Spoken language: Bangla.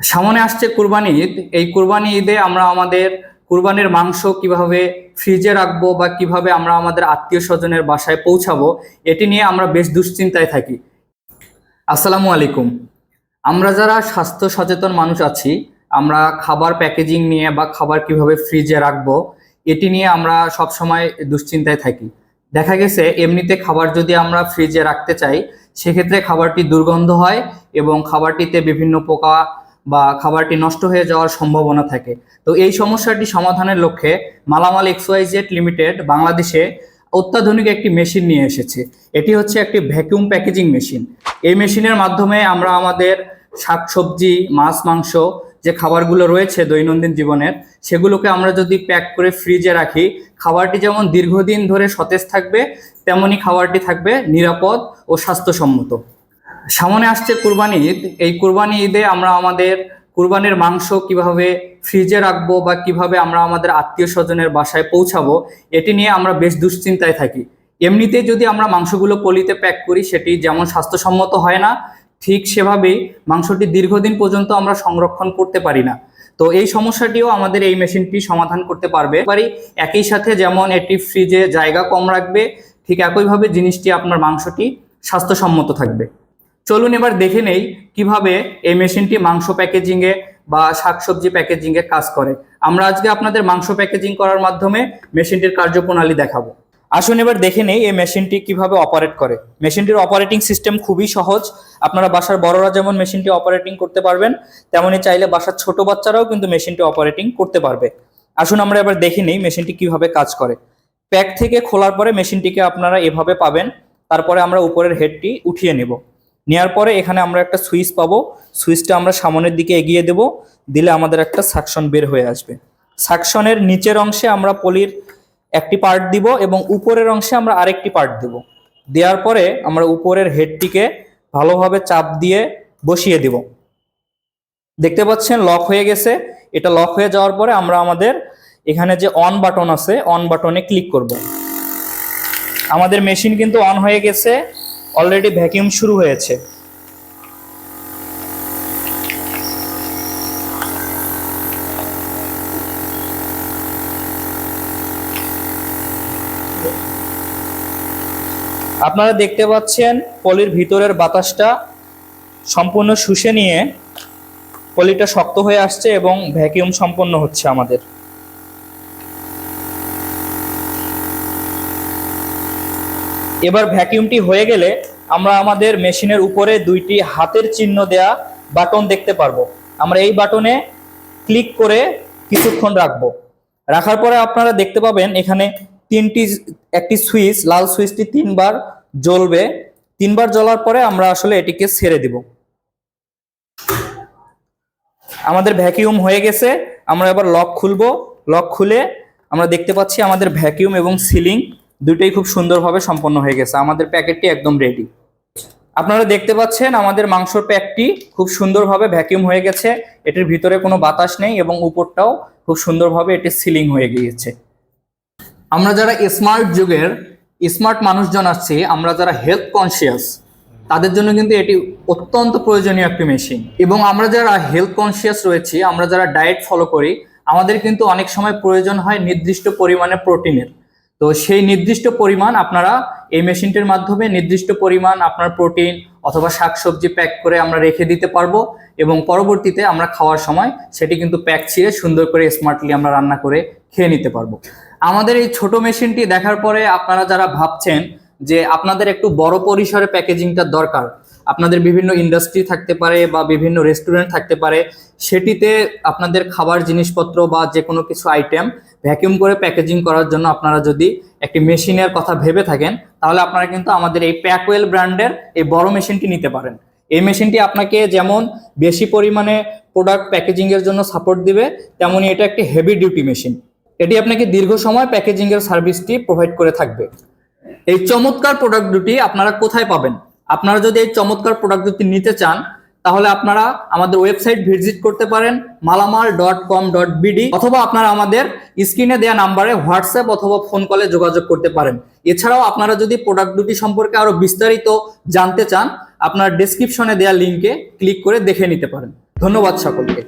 সামনে আসছে কুরবানি ঈদ। এই কুরবানি ঈদে আমরা আমাদের কুরবানির মাংস কীভাবে ফ্রিজে রাখব বা কীভাবে আমরা আমাদের আত্মীয় স্বজনের বাসায় পৌঁছাবো, এটি নিয়ে আমরা বেশ দুশ্চিন্তায় থাকি। আসসালামু আলাইকুম। আমরা যারা স্বাস্থ্য সচেতন মানুষ আছি, আমরা খাবার প্যাকেজিং নিয়ে বা খাবার কীভাবে ফ্রিজে রাখব, এটি নিয়ে আমরা সবসময় দুশ্চিন্তায় থাকি। দেখা গেছে, এমনিতে খাবার যদি আমরা ফ্রিজে রাখতে চাই, সেক্ষেত্রে খাবারটি দুর্গন্ধ হয় এবং খাবারটিতে বিভিন্ন পোকা বা খাবারটি নষ্ট হয়ে যাওয়ার সম্ভাবনা থাকে। তো এই সমস্যাটি সমাধানের লক্ষ্যে মালামাল এক্সওয়াইজেড লিমিটেড বাংলাদেশে অত্যাধুনিক একটি মেশিন নিয়ে এসেছে। এটি হচ্ছে একটি ভ্যাকুয়াম প্যাকেজিং মেশিন। এই মেশিনের মাধ্যমে আমরা আমাদের শাকসবজি, মাছ, মাংস যে খাবারগুলো রয়েছে দৈনন্দিন জীবনের, সেগুলোকে আমরা যদি প্যাক করে ফ্রিজে রাখি, খাবারটি যেমন দীর্ঘদিন ধরে সতেজ থাকবে, তেমনি খাবারটি থাকবে নিরাপদ ও স্বাস্থ্যসম্মত। সামনে আসছে কুরবানি ঈদ। এই কুরবানি ঈদে আমরা আমাদের কুরবানির মাংস কীভাবে ফ্রিজে রাখব বা কীভাবে আমরা আমাদের আত্মীয় স্বজনের বাসায় পৌঁছাবো, এটি নিয়ে আমরা বেশ দুশ্চিন্তায় থাকি। এমনিতে যদি আমরা মাংসগুলো পলিতে প্যাক করি, সেটি যেমন স্বাস্থ্যসম্মত হয় না, ঠিক সেভাবেই মাংসটি দীর্ঘদিন পর্যন্ত আমরা সংরক্ষণ করতে পারি না। তো এই সমস্যাটিও আমাদের এই মেশিনটি সমাধান করতে পারবে। পারি একই সাথে যেমন এটি ফ্রিজে জায়গা কম রাখবে, ঠিক একইভাবে জিনিসটি আপনার মাংসটি স্বাস্থ্যসম্মত থাকবে। চলুন এবার দেখে নেই কীভাবে এই মেশিনটি মাংস প্যাকেজিংয়ে বা শাকসবজি প্যাকেজিংয়ে কাজ করে। আমরা আজকে আপনাদের মাংস প্যাকেজিং করার মাধ্যমে মেশিনটির কার্যপ্রণালী দেখাবো। আসুন এবার দেখে নেই এই মেশিনটি কীভাবে অপারেট করে। মেশিনটির অপারেটিং সিস্টেম খুবই সহজ। আপনারা বাসার বড়রা যেমন মেশিনটি অপারেটিং করতে পারবেন তেমনি চাইলে বাসার ছোট বাচ্চারাও কিন্তু মেশিনটি অপারেটিং করতে পারবে। আসুন আমরা এবার দেখে নেই মেশিনটি কীভাবে কাজ করে। প্যাক থেকে খোলার পরে মেশিনটিকে আপনারা এভাবে পাবেন। তারপরে আমরা উপরের হেডটি উঠিয়ে নেব। নেওয়ার পরে এখানে আমরা একটা সুইচ পাবো। সুইচটা আমরা সামনের দিকে এগিয়ে দেব, দিলে আমাদের একটা সাকশন বের হয়ে আসবে। সাকশনের নিচের অংশে আমরা পলির একটি পার্ট দিব এবং উপরের অংশে আমরা আরেকটি পার্ট দেব। দেওয়ার পরে আমরা উপরের হেডটিকে ভালোভাবে চাপ দিয়ে বসিয়ে দেব। দেখতে পাচ্ছেন, লক হয়ে গেছে। এটা লক হয়ে যাওয়ার পরে আমরা আমাদের এখানে যে অন বাটন আছে, অন বাটনে ক্লিক করব। আমাদের মেশিন কিন্তু অন হয়ে গেছে। অলরেডি ভ্যাকিউম শুরু হয়েছে। আপনারা দেখতে পাচ্ছেন পলির ভিতরের বাতাসটা সম্পূর্ণ শুষে নিয়ে পলিটা শক্ত হয়ে আসছে এবং ভ্যাকিউম সম্পন্ন হচ্ছে আমাদের। এবার ভ্যাকিউমটি হয়ে গেলে আমরা আমাদের মেশিনের উপরে দুইটি হাতের চিহ্ন দেয়া বাটন দেখতে পারব। আমরা এই বাটনে ক্লিক করে কিছুক্ষণ রাখব। রাখার পরে আপনারা দেখতে পাবেন এখানে তিনটি একটি সুইচ, লাল সুইচটি তিনবার জ্বলবে। তিনবার জ্বলার পরে আমরা আসলে এটিকে ছেড়ে দিব। আমাদের ভ্যাকিউম হয়ে গেছে। আমরা এবার লক খুলবো। লক খুলে আমরা দেখতে পাচ্ছি আমাদের ভ্যাকিউম এবং সিলিং দুটোই খুব সুন্দরভাবে সম্পন্ন হয়ে গেছে। আমাদের প্যাকেটটি একদম রেডি আপনারা দেখতে পাচ্ছেন, আমাদের মাংসর প্যাকটি খুব সুন্দরভাবে ভ্যাকিউম হয়ে গেছে। এটির ভিতরে কোনো বাতাস নেই এবং উপরটাও খুব সুন্দরভাবে এটি সিলিং হয়ে গিয়েছে। আমরা যারা স্মার্ট যুগের স্মার্ট মানুষজন আছি, আমরা যারা হেলথ কনসিয়াস তাদের জন্য কিন্তু এটি অত্যন্ত প্রয়োজনীয় একটি মেশিন এবং আমরা যারা হেলথ কনসিয়াস রয়েছি, আমরা যারা ডায়েট ফলো করি, আমাদের কিন্তু অনেক সময় প্রয়োজন হয় নির্দিষ্ট পরিমাণে প্রোটিনের তো সেই নির্দিষ্ট পরিমাণ আপনারা এই মেশিনটির মাধ্যমে নির্দিষ্ট পরিমাণ আপনার প্রোটিন অথবা শাকসবজি প্যাক করে আমরা রেখে দিতে পারব এবং পরবর্তীতে আমরা খাওয়ার সময় সেটি কিন্তু প্যাক ছিঁড়ে সুন্দর করে স্মার্টলি আমরা রান্না করে খেয়ে নিতে পারব। আমাদের এই ছোট মেশিনটি দেখার পরে আপনারা যারা ভাবছেন যে আপনাদের একটু বড় পরিসরে প্যাকেজিংটা দরকার আপনাদের বিভিন্ন ইন্ডাস্ট্রি থাকতে পারে বা বিভিন্ন রেস্টুরেন্ট থাকতে পারে, সেটিতে আপনাদের খাবার জিনিসপত্র বা যে কোনো কিছু আইটেম ভ্যাকিউম করে প্যাকেজিং করার জন্য আপনারা যদি একটি মেশিনের কথা ভেবে থাকেন, তাহলে আপনারা কিন্তু আমাদের এই প্যাকওয়েল ব্র্যান্ডের এই বড় মেশিনটি নিতে পারেন। এই মেশিনটি আপনাকে যেমন বেশি পরিমাণে প্রোডাক্ট প্যাকেজিংয়ের জন্য সাপোর্ট দিবে তেমনই এটা একটি হেভি ডিউটি মেশিন এটি আপনাকে দীর্ঘ সময় প্যাকেজিংয়ের সার্ভিসটি প্রোভাইড করে থাকবে। এই চমৎকার প্রোডাক্ট দুটি আপনারা কোথায় পাবেন? আপনারা যদি এই চমৎকার প্রোডাক্ট দুটি নিতে চান, তাহলে আপনারা আমাদের ওয়েবসাইট ভিজিট করতে পারেন, মালামাল ডট কম ডট বিডি অথবা আপনারা আমাদের স্ক্রিনে দেওয়া নাম্বারে হোয়াটসঅ্যাপ অথবা ফোন কলে যোগাযোগ করতে পারেন। এছাড়াও আপনারা যদি প্রোডাক্ট দুটি সম্পর্কে আরও বিস্তারিত জানতে চান, আপনার ডেসক্রিপশনে দেওয়া লিঙ্কে ক্লিক করে দেখে নিতে পারেন। ধন্যবাদ সকলকে।